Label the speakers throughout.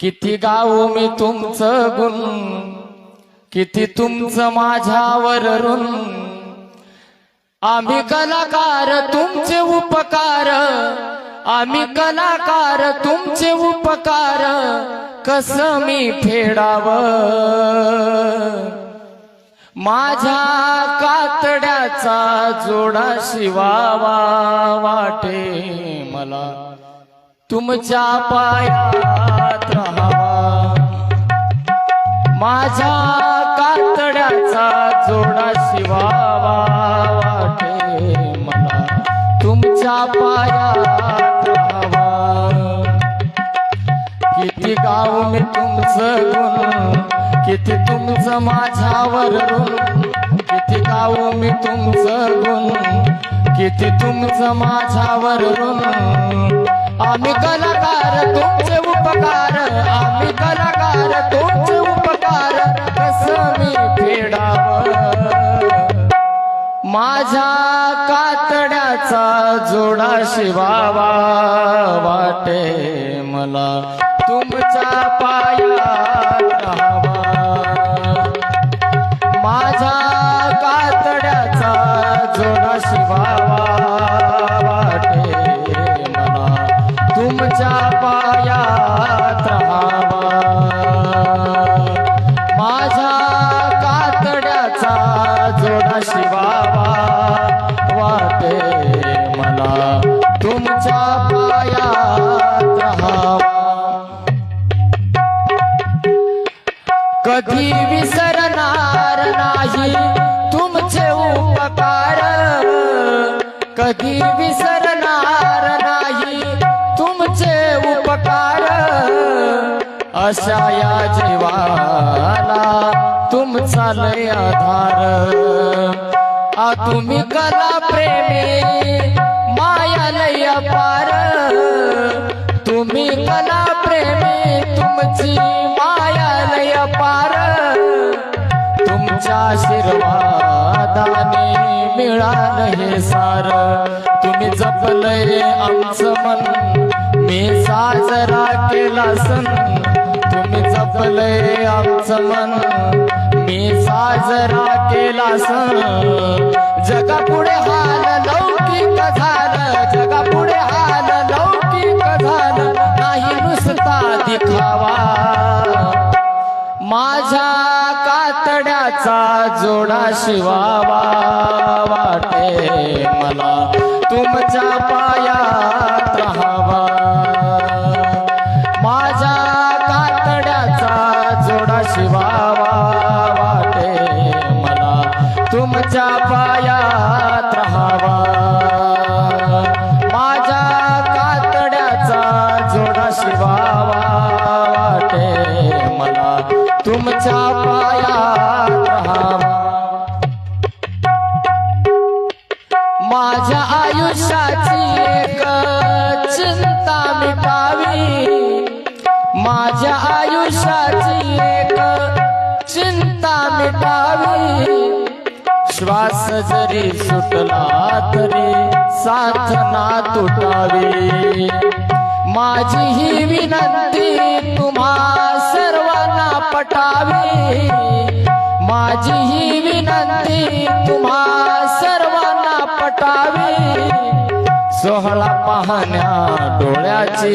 Speaker 1: किती गाऊ मी तुमचं गुण किती तुमचं माझ्यावर ऋण आम्ही कलाकार तुमचे उपकार. आम्ही कलाकार तुमचे उपकार. कस मी फेडाव? माझ्या कातड्याचा जोडा शिवावा वाटे मला. तुमच्या पाया माझा माझ्या कातड्याचा जोडा शिवावा वाटे मला. तुमच्या पायात राहावा. किती गाव मी तुमचं गुण किती तुमचं माझ्यावर ऋण किती गाव मी तुमचं गुण किती तुमचं माझ्यावर ऋण आम्ही कलाकार तुमचे उपकार. आम्ही कलाकार तुमचे उपकार. कसं मी फेडाव? माझ्या कातड्याचा जोडा शिवावा वाटे मला. तुमचा पाया माझा माझ्या कातड्याचा जोडा शिवा मला तुमच्या पायात कधी विसरणार नाही तुमचे उपकार. कधी विसरणार नाही तुमचे उपकार. अशा या जीवाला तुमचा लय आधार. आ तुम्ही कला प्रेमी माया लय पार तुम्ही कला प्रेमी तुमची माया लय पार तुमच्या आशीर्वादाने मिळालं हे सार. तुम्ही जपलंय आमचं मन मी साजरा केला सण तुम्ही जपलय आमचं मन मी साजरा केला सण जगापुढे हाल लौकिक झालं. जगापुढे हाल लौकिक झालं. नाही नुसता दिखावा. माझ्या कातड्याचा जोडा शिवावा वाटे मला. तुमच्या पाया तुमच्या पायात राहावा. माझ्या कातड्याचा जोडा शिवावा वाटे मला. तुमच्या पायात राहावा. माझ्या आयुष्याची एक चिंता मिटावी माझ्या आयुष्याची एक चिंता मिटावी श्वास जरी सुटला तरी साथ ना तुटावी. माझी ही विनंती तुम्हा सर्वांना पटावी. माझी ही विनंती तुम्हा सर्वांना पटावी. सोहळा पाहण्या डोळ्याची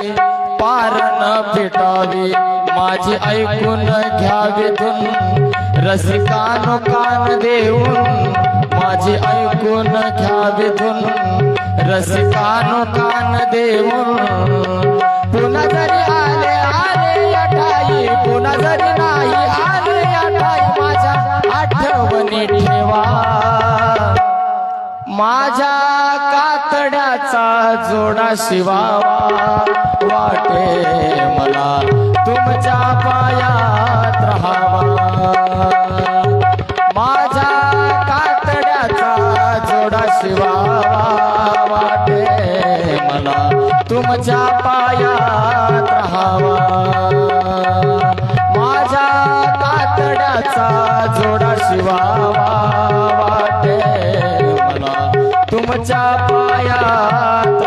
Speaker 1: पार न फिटावी. माझी ऐकून घ्यावी धून रसिकानो कान देऊन. ऐकून घ्यावी धून रसिकानो कान देऊन. पुन्हा जरी आले आले अटाई पुन्हा जरी नाही आले अटाई माझ्या आठवणी ठेवा. माझ्या कातड्याचा जोडा शिवावा. वाटे मला तुमच्या शिवा वाटे मला. तुमच्या पायात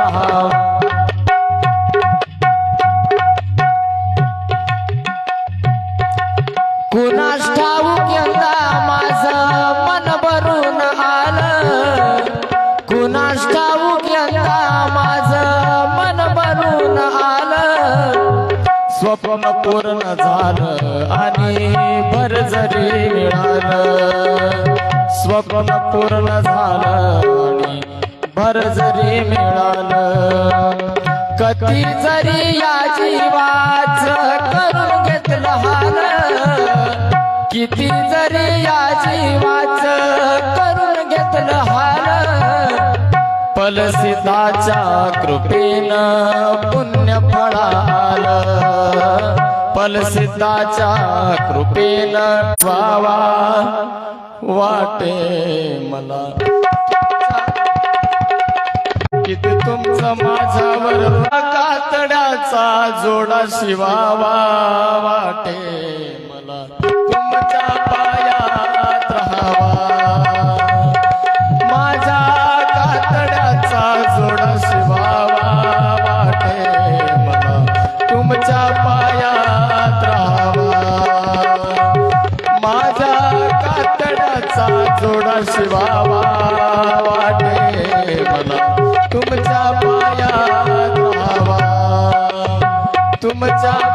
Speaker 1: कुणास ठाऊक यंदा माझ मन भरून आलं. कुणास ठाऊक स्वप्न पूर्ण झालं आणि भर जरी मिळालं स्वप्न पूर्ण झालं आणि भर जरी मिळालं. कधी जरी या जीवाच करून घेतलं हाल किती जरी या जीवाच करून घेतलं हाल पलसिताच्या कृपेनं पुण्य फळालं. पलसिताच्या कृपेन वावा वाटे मला. किती तुमचा माझ्यावर कातड्याचा जोडा शिवावा वाटे शिवावा वाटे मला. तुमच्या पाया राहावा. तुमच्या